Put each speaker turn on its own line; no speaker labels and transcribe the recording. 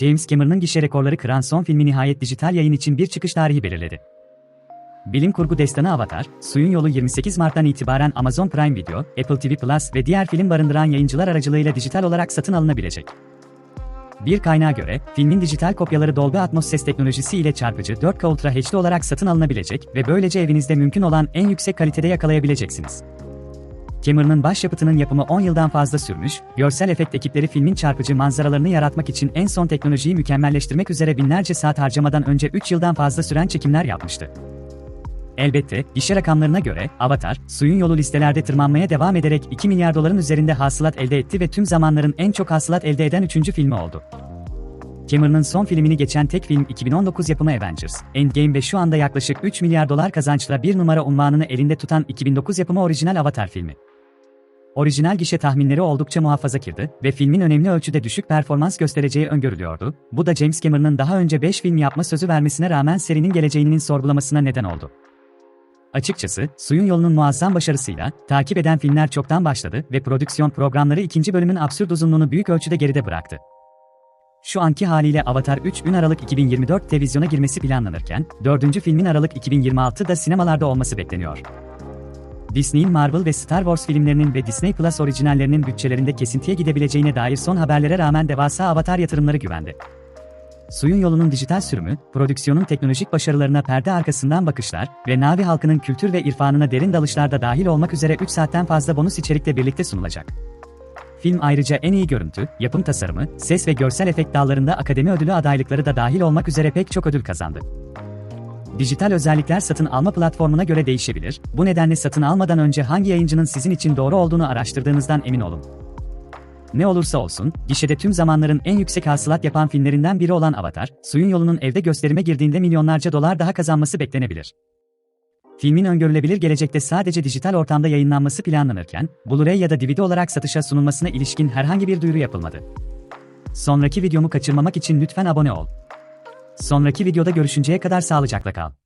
James Cameron'ın gişe rekorları kıran son filmi nihayet dijital yayın için bir çıkış tarihi belirledi. Bilim kurgu destanı Avatar, Suyun Yolu 28 Mart'tan itibaren Amazon Prime Video, Apple TV Plus ve diğer film barındıran yayıncılar aracılığıyla dijital olarak satın alınabilecek. Bir kaynağa göre, filmin dijital kopyaları Dolby Atmos ses teknolojisi ile çarpıcı 4K Ultra HD olarak satın alınabilecek ve böylece evinizde mümkün olan en yüksek kalitede yakalayabileceksiniz. Cameron'ın başyapıtının yapımı 10 yıldan fazla sürmüş, görsel efekt ekipleri filmin çarpıcı manzaralarını yaratmak için en son teknolojiyi mükemmelleştirmek üzere binlerce saat harcamadan önce 3 yıldan fazla süren çekimler yapmıştı. Elbette, gişe rakamlarına göre, Avatar, suyun yolu listelerde tırmanmaya devam ederek 2 milyar doların üzerinde hasılat elde etti ve tüm zamanların en çok hasılat elde eden 3. filmi oldu. Cameron'ın son filmini geçen tek film 2019 yapımı Avengers, Endgame ve şu anda yaklaşık 3 milyar dolar kazançla bir numara unvanını elinde tutan 2009 yapımı orijinal Avatar filmi. Orijinal gişe tahminleri oldukça muhafazakirdi ve filmin önemli ölçüde düşük performans göstereceği öngörülüyordu. Bu da James Cameron'ın daha önce 5 film yapma sözü vermesine rağmen serinin geleceğinin sorgulamasına neden oldu. Açıkçası, Suyun Yolu'nun muazzam başarısıyla, takip eden filmler çoktan başladı ve prodüksiyon programları ikinci bölümün absürt uzunluğunu büyük ölçüde geride bıraktı. Şu anki haliyle Avatar 3 gün Aralık 2024 televizyona girmesi planlanırken, dördüncü filmin Aralık 2026'da sinemalarda olması bekleniyor. Disney'in Marvel ve Star Wars filmlerinin ve Disney Plus orijinallerinin bütçelerinde kesintiye gidebileceğine dair son haberlere rağmen devasa Avatar yatırımları güvendi. Suyun yolunun dijital sürümü, prodüksiyonun teknolojik başarılarına perde arkasından bakışlar ve Navi halkının kültür ve irfanına derin dalışlar da dahil olmak üzere 3 saatten fazla bonus içerikle birlikte sunulacak. Film ayrıca en iyi görüntü, yapım tasarımı, ses ve görsel efekt dallarında akademi ödülü adaylıkları da dahil olmak üzere pek çok ödül kazandı. Dijital özellikler satın alma platformuna göre değişebilir, bu nedenle satın almadan önce hangi yayıncının sizin için doğru olduğunu araştırdığınızdan emin olun. Ne olursa olsun, gişede tüm zamanların en yüksek hasılat yapan filmlerinden biri olan Avatar, suyun yolunun evde gösterime girdiğinde milyonlarca dolar daha kazanması beklenebilir. Filmin öngörülebilir gelecekte sadece dijital ortamda yayınlanması planlanırken, Blu-ray ya da DVD olarak satışa sunulmasına ilişkin herhangi bir duyuru yapılmadı. Sonraki videomu kaçırmamak için lütfen abone ol. Sonraki videoda görüşünceye kadar sağlıcakla kal.